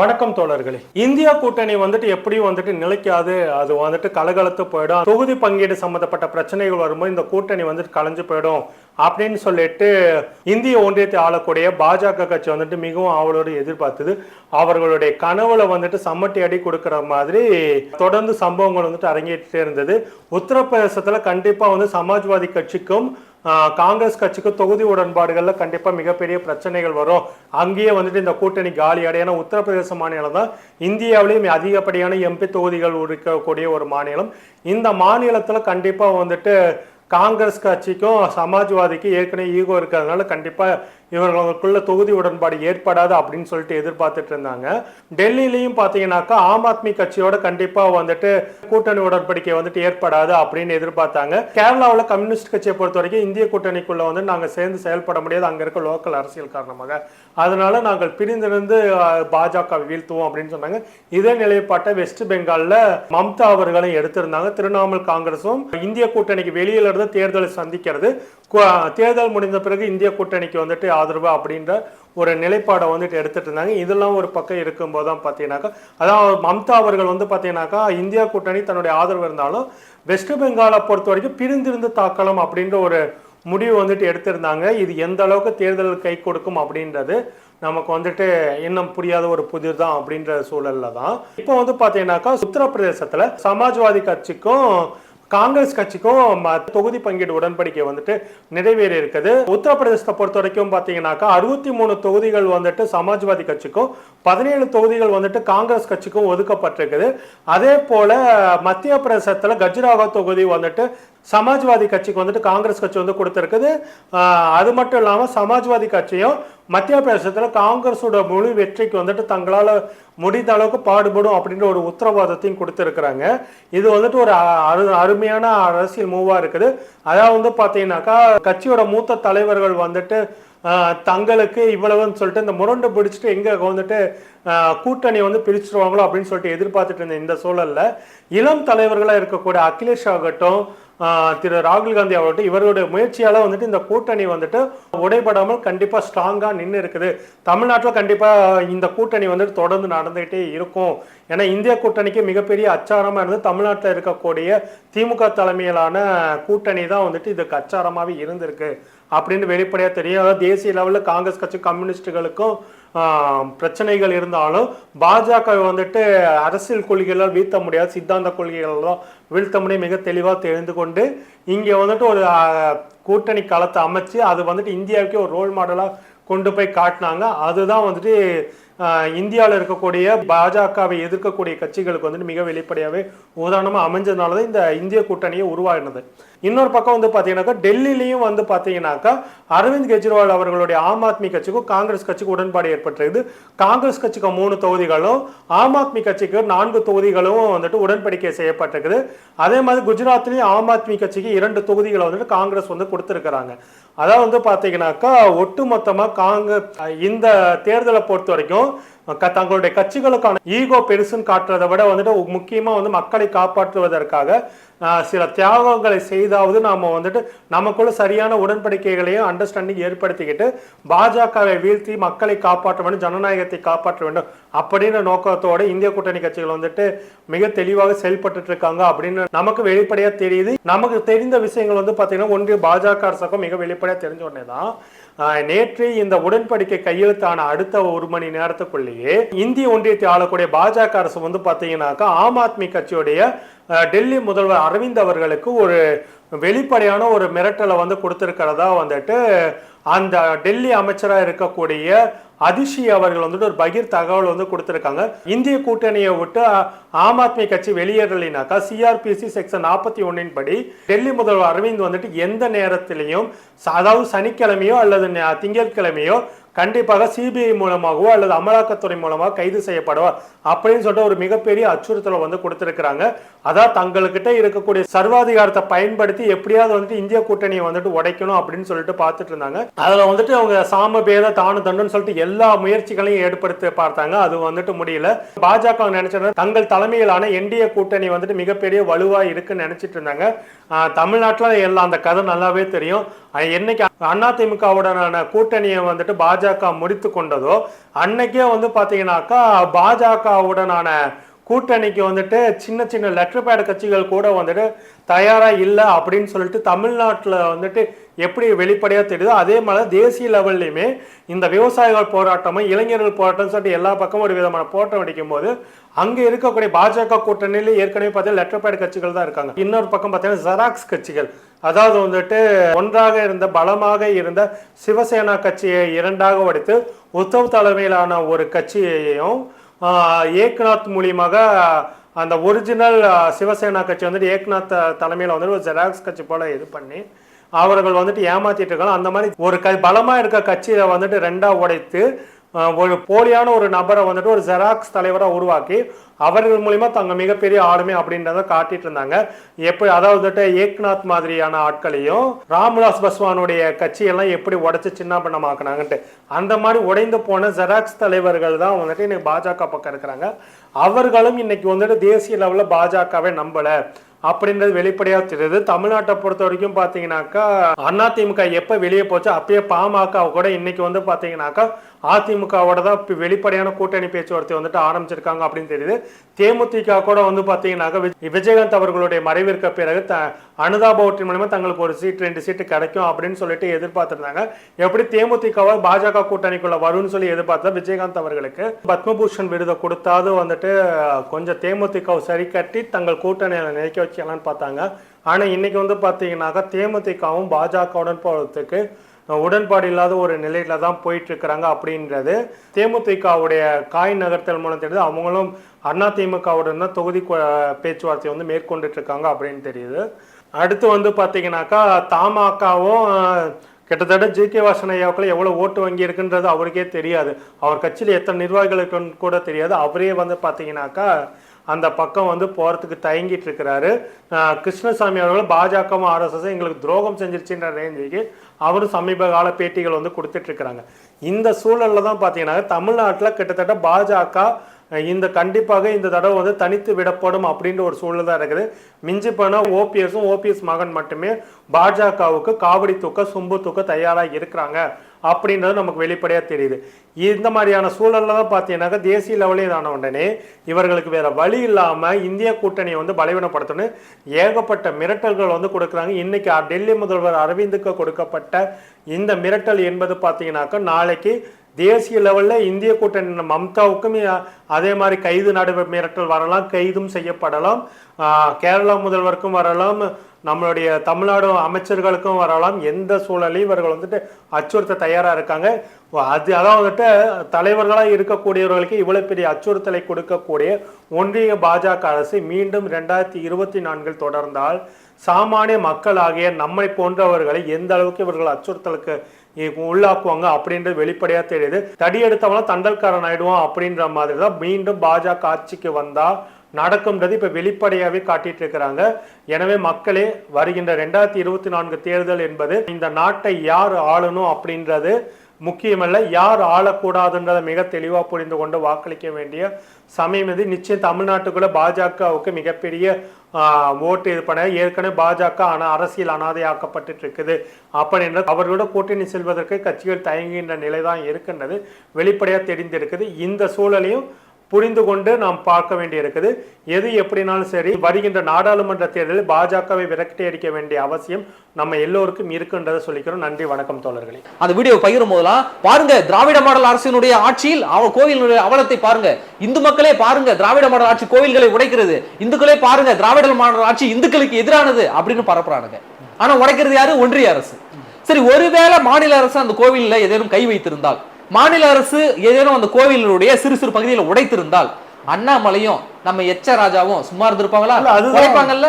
வணக்கம் தோழர்களே. இந்தியா கூட்டணி வந்துட்டு எப்படியும் வந்துட்டு நிலைக்காது. அது வந்துட்டு கலகலத்து போயிடும். தொகுதி பங்கீடு சம்பந்தப்பட்ட பிரச்சனைகள் வரும்போது இந்த கூட்டணி வந்துட்டு கலைஞ்சு போயிடும் அப்படின்னு சொல்லிட்டு இந்திய ஒன்றியத்தை ஆளக்கூடிய பாஜக கட்சி வந்துட்டு மிகவும் ஆவலோடு எதிர்பார்த்தது. அவர்களுடைய கனவுல வந்துட்டு சம்மட்டி அடி கொடுக்குற மாதிரி தொடர்ந்து சம்பவங்கள் வந்துட்டு அரங்கேற்றிட்டே இருந்தது. உத்தரப்பிரதேசத்துல கண்டிப்பா வந்து சமாஜ்வாதி கட்சிக்கும் காங்கிரஸ் கட்சிக்கு தொகுதி உடன்பாடுகளில் கண்டிப்பாக மிகப்பெரிய பிரச்சனைகள் வரும். அங்கேயே வந்துட்டு இந்த கூட்டணி காலி அடைய ஏன்னா உத்தரப்பிரதேச மாநிலம் தான் இந்தியாவிலேயும் அதிகப்படியான எம்பி தொகுதிகள் இருக்கக்கூடிய ஒரு மாநிலம். இந்த மாநிலத்தில் கண்டிப்பாக வந்துட்டு காங்கிரஸ் கட்சிக்கும் சமாஜ்வாதிக்கு ஏற்கனவே ஈகோ இருக்கிறதுனால கண்டிப்பாக இவர்களுக்குள்ள தொகுதி உடன்பாடு ஏற்படாது அப்படின்னு சொல்லிட்டு எதிர்பார்த்துட்டு இருந்தாங்க. டெல்லியிலையும் பார்த்தீங்கன்னாக்கா ஆம் ஆத்மி கட்சியோட கண்டிப்பாக வந்துட்டு கூட்டணி உடன்படிக்கை வந்துட்டு ஏற்படாது அப்படின்னு எதிர்பார்த்தாங்க. கேரளாவில் கம்யூனிஸ்ட் கட்சியை பொறுத்த வரைக்கும் இந்திய கூட்டணிக்குள்ள வந்து நாங்கள் சேர்ந்து செயல்பட முடியாது. அங்கே இருக்க லோக்கல் அரசியல் காரணமாக. அதனால நாங்கள் பிரிந்திருந்து பாஜக வீழ்த்துவோம் அப்படின்னு சொன்னாங்க. இதே நிலைப்பாட்டை வெஸ்ட் பெங்காலில் மம்தா அவர்களும் எடுத்திருந்தாங்க. திரிணாமுல் காங்கிரஸும் இந்திய கூட்டணிக்கு வெளியிலிருந்து தேர்தலை சந்திக்கிறது. தேர்தல் முடிந்த பிறகு இந்திய கூட்டணிக்கு வந்துட்டு ஆதரவு அப்படின்ற ஒரு நிலைப்பாடை வந்துட்டு எடுத்துட்டு இருந்தாங்க. இதெல்லாம் ஒரு பக்கம் இருக்கும்போது தான் பார்த்தீங்கன்னாக்கா அதான் மம்தா அவர்கள் வந்து பார்த்தீங்கன்னாக்கா இந்தியா கூட்டணி தன்னுடைய ஆதரவு இருந்தாலும் வெஸ்ட் பெங்காலை பொறுத்த வரைக்கும் பிரிந்திருந்து தாக்கலாம் அப்படின்ற ஒரு முடிவு வந்துட்டு எடுத்திருந்தாங்க. இது எந்த அளவுக்கு தேர்தல் கை கொடுக்கும் அப்படின்றது நமக்கு வந்துட்டு இன்னும் புரியாத ஒரு புதிர் தான் அப்படின்ற சூழல்ல தான். இப்போ வந்து பார்த்தீங்கன்னாக்கா உத்தரப்பிரதேசத்தில் சமாஜ்வாதி கட்சிக்கும் காங்கிரஸ் கட்சிக்கும் ம- தொகுதி பங்கீடு உடன்படிக்கை வந்துட்டு நிறைவேறி இருக்குது உத்தரப்பிரதேசத்தை பொறுத்த வரைக்கும் பார்த்தீங்கன்னாக்கா அறுபத்தி மூணு தொகுதிகள் வந்துட்டு சமாஜ்வாதி கட்சிக்கும் பதினேழு தொகுதிகள் வந்துட்டு காங்கிரஸ் கட்சிக்கும் ஒதுக்கப்பட்டிருக்குது. அதே போல மத்திய பிரதேசத்தில் கஜ்ராகோ தொகுதி வந்துட்டு சமாஜ்வாதி கட்சிக்கு வந்துட்டு காங்கிரஸ் கட்சி வந்து கொடுத்துருக்குது. அது மட்டும் இல்லாமல் சமாஜ்வாதி கட்சியும் மத்திய பிரதேசத்தில் காங்கிரஸோட முழு வெற்றிக்கு வந்துட்டு தங்களால் முடிந்த அளவுக்கு பாடுபடும் அப்படின்ற ஒரு உத்தரவாதத்தையும் கொடுத்துருக்குறாங்க. இது வந்துட்டு ஒரு அ- அரு அருமையான அரசியல் மூவாக இருக்குது. அதாவது வந்து பார்த்தீங்கன்னாக்கா கட்சியோட மூத்த தலைவர்கள் வந்துட்டு தங்களுக்கு இவ்வளவுன்னு சொல்லிட்டு இந்த முரண்டு பிடிச்சிட்டு எங்க வந்துட்டு கூட்டணி வந்து பிரிச்சிருவாங்களோ அப்படின்னு சொல்லிட்டு எதிர்பார்த்துட்டு இருந்த இந்த சூழல்ல இளம் தலைவர்களாக இருக்கக்கூடிய அகிலேஷ் ஆகட்டும் திரு ராகுல் காந்தி ஆகட்டும் இவருடைய முயற்சியால வந்துட்டு இந்த கூட்டணி வந்துட்டு உடைபடாமல் கண்டிப்பா ஸ்ட்ராங்கா நின்று இருக்குது. தமிழ்நாட்டில் கண்டிப்பா இந்த கூட்டணி வந்துட்டு தொடர்ந்து நடந்துகிட்டே இருக்கும். ஏன்னா இந்திய கூட்டணிக்கு மிகப்பெரிய அச்சாரமா இருந்து தமிழ்நாட்டில் இருக்கக்கூடிய திமுக தலைமையிலான கூட்டணி தான் வந்துட்டு இதுக்கு அச்சாரமாவே இருந்திருக்கு. அப்படின்னு வெளிப்படையாக தெரியும். அதாவது தேசிய லெவலில் காங்கிரஸ் கட்சி கம்யூனிஸ்டுகளுக்கும் பிரச்சனைகள் இருந்தாலும் பாஜக வந்துட்டு அரசியல் கொள்கைகளால் வீழ்த்த முடியாது சித்தாந்த கொள்கைகளெல்லாம் வீழ்த்த முடியும் மிக தெளிவாக தெரிந்து கொண்டு இங்கே வந்துட்டு ஒரு கூட்டணி களத்தை அமைச்சு அது வந்துட்டு இந்தியாவுக்கே ஒரு ரோல் மாடலாக கொண்டு போய் காட்டினாங்க. அதுதான் வந்துட்டு இந்தியாவில் இருக்கக்கூடிய பாஜகவை எதிர்க்கக்கூடிய கட்சிகளுக்கு வந்துட்டு மிக வெளிப்படையாகவே உதாரணமாக அமைஞ்சதுனால தான் இந்த இந்திய கூட்டணியை உருவாகினது இன்னொரு பக்கம் வந்து பார்த்தீங்கன்னாக்கா டெல்லிலையும் வந்து பார்த்தீங்கன்னாக்கா அரவிந்த் கெஜ்ரிவால் அவர்களுடைய ஆம் ஆத்மி கட்சிக்கும் காங்கிரஸ் கட்சிக்கும் உடன்பாடு ஏற்பட்டிருக்குது. காங்கிரஸ் கட்சிக்கு மூணு தொகுதிகளும் ஆம் ஆத்மி கட்சிக்கு நான்கு தொகுதிகளும் வந்துட்டு உடன்படிக்கை செய்யப்பட்டிருக்குது. அதே மாதிரி குஜராத்லேயும் ஆம் ஆத்மி கட்சிக்கு இரண்டு தொகுதிகளை வந்துட்டு காங்கிரஸ் வந்து கொடுத்துருக்குறாங்க. அதாவது வந்து பார்த்தீங்கன்னாக்கா ஒட்டுமொத்தமாக காங்கிரஸ் இந்த தேர்தலை பொறுத்த வரைக்கும் தங்களுடைய கட்சிகளுக்கான ஈகோ பெருசுன்னு காட்டுறதை விட வந்துட்டு முக்கியமாக வந்து மக்களை காப்பாற்றுவதற்காக சில தியாகங்களை செய்தாவது நாம் வந்துட்டு நமக்குள்ள சரியான உடன்படிக்கைகளையும் அண்டர்ஸ்டாண்டிங் ஏற்படுத்திக்கிட்டு பாஜகவை வீழ்த்தி மக்களை காப்பாற்ற வேண்டும் ஜனநாயகத்தை காப்பாற்ற வேண்டும் அப்படின்ற நோக்கத்தோட இந்திய கூட்டணி கட்சிகள் வந்துட்டு மிக தெளிவாக செயல்பட்டு இருக்காங்க அப்படின்னு நமக்கு வெளிப்படையாக தெரியுது. நமக்கு தெரிந்த விஷயங்கள் வந்து பார்த்தீங்கன்னா ஒன்றிய பாஜக அரசாங்கம் மிக வெளிப்படையாக தெரிஞ்ச உடனே தான் நேற்று இந்த உடன்படிக்கை கையெழுத்தான அடுத்த ஒரு மணி நேரத்துக்குள்ளேயே இந்திய ஒன்றியத்தை ஆளக்கூடிய பாஜக அரசு வந்து பார்த்தீங்கன்னாக்கா ஆம் ஆத்மி கட்சியுடைய டெல்லி முதல்வர் அரவிந்த் அவர்களுக்கு ஒரு வெளிப்படையான ஒரு மிரட்டலை வந்து கொடுத்துருக்கிறதா வந்துட்டு அந்த டெல்லி அமைச்சராக இருக்கக்கூடிய அதிஷி அவர்கள் வந்துட்டு ஒரு பகிர் தகவல் வந்து கொடுத்துருக்காங்க. இந்திய கூட்டணியை விட்டு ஆம் ஆத்மி கட்சி வெளியேறலைனாக்கா சிஆர்பிசி செக்ஷன் நாற்பத்தி ஒன்னின் படி டெல்லி முதல்வர் அரவிந்த் வந்துட்டு எந்த நேரத்திலையும் அதாவது சனிக்கிழமையோ அல்லது திங்கட்கிழமையோ கண்டிப்பாக சிபிஐ மூலமாகவோ அல்லது அமலாக்கத்துறை மூலமாக கைது செய்யப்படுவார் அப்படின்னு சொல்லிட்டு ஒரு மிகப்பெரிய அச்சுறுத்தலை வந்து கொடுத்துருக்குறாங்க. அதான் தங்கள்கிட்ட இருக்கக்கூடிய சர்வாதிகாரத்தை பயன்படுத்தி எப்படியாவது வந்துட்டு இந்திய கூட்டணியை வந்துட்டு உடைக்கணும் அப்படின்னு சொல்லிட்டு பார்த்துட்டு இருந்தாங்க. அதில் வந்துட்டு அவங்க சாம பேத தானு தண்டுன்னு சொல்லிட்டு எல்லா முயற்சிகளையும் ஏற்படுத்தி பார்த்தாங்க. அது வந்துட்டு முடியல. பாஜக நினைச்சது தங்கள் தலைமையிலான என்டிஏ கூட்டணி வந்துட்டு மிகப்பெரிய வலுவாக இருக்குன்னு நினைச்சிட்டு இருந்தாங்க. தமிழ்நாட்டுல எல்லாம் அந்த கதை நல்லாவே தெரியும். என்னைக்கு என்னைக்கு அதிமுகவுடனான கூட்டணியை வந்துட்டு பாஜக முடித்து கொண்டதோ அன்னைக்கே வந்து பாத்தீங்கன்னாக்கா பாஜகவுடனான கூட்டணிக்கு வந்துட்டு சின்ன சின்ன லெட்டர் பேட் கட்சிகள் கூட வந்துட்டு தயாராக இல்லை அப்படின்னு சொல்லிட்டு தமிழ்நாட்டில் வந்துட்டு எப்படி வெளிப்படையாக தெரியுதோ அதே மாதிரி தேசிய லெவல்லையுமே இந்த விவசாயிகள் போராட்டமும் இளைஞர்கள் போராட்டம் சொல்லிட்டு எல்லா பக்கமும் ஒரு விதமான போராட்டம் அடிக்கும் போது அங்கே இருக்கக்கூடிய பாஜக கூட்டணியில் ஏற்கனவே பார்த்தீங்கன்னா லெட்டர் பேட் கட்சிகள் தான் இருக்காங்க. இன்னொரு பக்கம் பார்த்தீங்கன்னா ஜெராக்ஸ் கட்சிகள். அதாவது வந்துட்டு ஒன்றாக இருந்த பலமாக இருந்த சிவசேனா கட்சியை இரண்டாக உடைத்து உத்தவ் தலைமையிலான ஒரு கட்சியையும் ஏக்நாத் மூலியமாக அந்த ஒரிஜினல் சிவசேனா கட்சி வந்துட்டு ஏக்நாத் தலைமையில் வந்துட்டு ஒரு ஜெராக்ஸ் கட்சி போல இது பண்ணி அவர்கள் வந்துட்டு ஏமாத்திட்டு இருக்காங்க. அந்த மாதிரி ஒரு க பலமாக இருக்க கட்சியை வந்துட்டு ரெண்டாக உடைத்து ஒரு போலியான ஒரு நபரை வந்துட்டு ஒரு ஜெராக்ஸ் தலைவராக உருவாக்கி அவர்கள் மூலிமா தங்க மிகப்பெரிய ஆளுமை அப்படின்றத காட்டிட்டு இருந்தாங்க. எப்படி அதாவது ஏக்நாத் மாதிரியான ஆட்களையும் ராம்விலாஸ் பஸ்வானுடைய கட்சியெல்லாம் எப்படி உடைச்சு சின்ன பண்ணமாக்குனாங்கன்ட்டு அந்த மாதிரி உடைந்து போன ஜெராக்ஸ் தலைவர்கள் தான் வந்துட்டு இன்னைக்கு பாஜக பக்கம் இருக்கிறாங்க. அவர்களும் இன்னைக்கு வந்துட்டு தேசிய லெவலில் பாஜகவை நம்பலை. அப்படின்றது வெளிப்படையா தெரியுது. தமிழ்நாட்டை பொறுத்த வரைக்கும் பாத்தீங்கன்னாக்கா அதிமுக எப்ப வெளியே போச்சு அப்பயே பாமக கூட இன்னைக்கு வந்து பாத்தீங்கன்னாக்கா அதிமுகவோட தான் இப்போ வெளிப்படையான கூட்டணி பேச்சுவார்த்தை வந்துட்டு ஆரம்பிச்சிருக்காங்க அப்படின்னு தெரியுது. தேமுதிக கூட வந்து பாத்தீங்கன்னாக்கா விஜய்- விஜயகாந்த் அவர்களுடைய மறைவிற்கு பிறகு த அனுதாப ஓட்டின் மூலமா தங்களுக்கு ஒரு சீட் ரெண்டு சீட்டு கிடைக்கும் அப்படின்னு சொல்லிட்டு எதிர்பார்த்திருந்தாங்க. எப்படி தேமுதிகவா பாஜக கூட்டணிக்குள்ள வரும்னு சொல்லி எதிர்பார்த்தா விஜயகாந்த் அவர்களுக்கு. பத்மபூஷன் விருதை கொடுத்தாது வந்துட்டு கொஞ்சம் தேமுதிக சரி கட்டி தங்கள் கூட்டணியில் நினைக்க கட்சியெல்லாம் பார்த்தாங்க. ஆனா இன்னைக்கு வந்து பார்த்தீங்கன்னாக்கா தேமுதிகவும் பாஜகவுடன் போறதுக்கு உடன்பாடு இல்லாத ஒரு நிலையில தான் போயிட்டு இருக்கிறாங்க அப்படின்றது. தேமுதிகவுடைய காய் நகர்த்தல் மூலம் தெரியுது. அவங்களும் அண்ணா திமுகவுடன் தான் தொகுதி பேச்சுவார்த்தை வந்து மேற்கொண்டுட்டு இருக்காங்க அப்படின்னு தெரியுது. அடுத்து வந்து பார்த்தீங்கன்னாக்கா தமாகவும் கிட்டத்தட்ட ஜி. கே. வாசன் ஐயாவுக்குள்ள எவ்வளோ ஓட்டு வங்கி இருக்குன்றது அவருக்கே தெரியாது. அவர் கட்சியில் எத்தனை நிர்வாகிகளுக்கு கூட தெரியாது. அவரே வந்து பார்த்தீங்கன்னாக்கா அந்த பக்கம் வந்து போகிறதுக்கு தயங்கிட்டு இருக்கிறாரு. கிருஷ்ணசாமி அவர்கள் பாஜகவும் ஆர்எஸ்எஸ் எங்களுக்கு துரோகம் செஞ்சிருச்சுன்ற ரேஞ்சுக்கு அவரும் சமீப கால பேட்டிகள் வந்து கொடுத்துட்ருக்குறாங்க இந்த சூழலில் தான் பார்த்தீங்கன்னா தமிழ்நாட்டில் கிட்டத்தட்ட பாஜக இந்த கண்டிப்பாக இந்த தடவை வந்து தனித்து விடப்படும் அப்படின்ற ஒரு சூழல் தான் இருக்குது. மிஞ்சி போனால் ஓபிஎஸும் ஓபிஎஸ் மகன் மட்டுமே பாஜகவுக்கு காவடி தூக்க சும்பு தூக்க தயாராக இருக்கிறாங்க. அப்படின்றது நமக்கு வெளிப்படையாக தெரியுது. இந்த மாதிரியான சூழலில் தான் பார்த்தீங்கன்னாக்கா தேசிய லெவலில் இதான உடனே இவர்களுக்கு வேறு வழி இல்லாமல் இந்திய கூட்டணியை வந்து பலவீனப்படுத்தணும் ஏகப்பட்ட மிரட்டல்கள் வந்து கொடுக்குறாங்க. இன்னைக்கு டெல்லி முதல்வர் அரவிந்துக்கு கொடுக்கப்பட்ட இந்த மிரட்டல் என்பது பார்த்தீங்கன்னாக்கா நாளைக்கு தேசிய லெவலில் இந்திய கூட்டணி மம்தாவுக்கும் அதே மாதிரி கைது நடுவர் மிரட்டல் வரலாம் கைதும் செய்யப்படலாம். கேரளா முதல்வருக்கும் வரலாம். நம்மளுடைய தமிழ்நாடு அமைச்சர்களுக்கும் வரலாம். எந்த சூழலையும் இவர்கள் வந்துட்டு அச்சுறுத்த தயாராக இருக்காங்க. அது அதான் வந்துட்டு தலைவர்களாக இருக்கக்கூடியவர்களுக்கு இவ்வளோ பெரிய அச்சுறுத்தலை கொடுக்கக்கூடிய ஒன்றிய பாஜக அரசு மீண்டும் ரெண்டாயிரத்தி இருபத்தி நான்கில் தொடர்ந்தால் சாமானிய மக்களாகிய நம்மை போன்றவர்களை எந்த அளவுக்கு இவர்கள் அச்சுறுத்தலுக்கு உள்ளாக்குவாங்க அப்படின்றது வெளிப்படையாக தெரியுது. தடி எடுத்தவங்களாம் தண்டல்காரன் ஆயிடுவான் அப்படின்ற மாதிரி தான் மீண்டும் பாஜக ஆட்சிக்கு வந்தால் நடக்கும்ன்றது இப்போ வெளிப்படையாகவே காட்டிட்டு இருக்கிறாங்க எனவே மக்களே வருகின்ற ரெண்டாயிரத்தி இருபத்தி நான்கு தேர்தல் என்பது இந்த நாட்டை யார் ஆளணும் அப்படின்றது முக்கியமல்ல யார் ஆளக்கூடாதுன்றதை மிக தெளிவாக புரிந்து கொண்டு வாக்களிக்க வேண்டிய சமயம் இது. நிச்சயம் தமிழ்நாட்டுக்குள்ளே பாஜகவுக்கு மிகப்பெரிய ஓட்டு இது பண்ண ஏற்கனவே பாஜக ஆனா அரசியல் அனாதையாக்கப்பட்டு இருக்குது அப்படின்ற அவர்களோட கூட்டணி செல்வதற்கு கட்சிகள் தயங்குகின்ற நிலை தான் இருக்கின்றது. வெளிப்படையாக தெரிந்திருக்குது. இந்த சூழலையும் புரிந்து கொண்டு நாம் பார்க்க வேண்டி இருக்குது எது எப்படினாலும் சரி வருகின்ற நாடாளுமன்ற தேர்தலில் பாஜகவை விரட்டி அடிக்க வேண்டிய அவசியம் நம்ம எல்லோருக்கும் இருக்குன்றதை சொல்லிக்கிறோம். நன்றி வணக்கம் தோழர்களே. அந்த வீடியோ பகிரும் போதெல்லாம் பாருங்க திராவிட மாடல் அரசினுடைய ஆட்சியில் அவ கோவிலினுடைய அவலத்தை பாருங்க. இந்து மக்களே பாருங்க திராவிட மாடல் ஆட்சி கோவில்களை உடைக்கிறது. இந்துக்களே பாருங்க திராவிட மாடல் ஆட்சி இந்துக்களுக்கு எதிரானது அப்படின்னு பரப்புறானுங்க. ஆனா உடைக்கிறது யாரு? ஒன்றிய அரசு. சரி ஒருவேளை மாநில அரசு அந்த கோவிலில் ஏதேனும் கை வைத்திருந்தால் மாநில அரசு ஏதேனும் அந்த கோவிலுடைய சிறு சிறு பகுதியில் உடைத்திருந்தால் அண்ணாமலையும் நம்ம எச்ச ராஜாவும் சும்மா இருந்திருப்பாங்களா. உடைப்பாங்கல்ல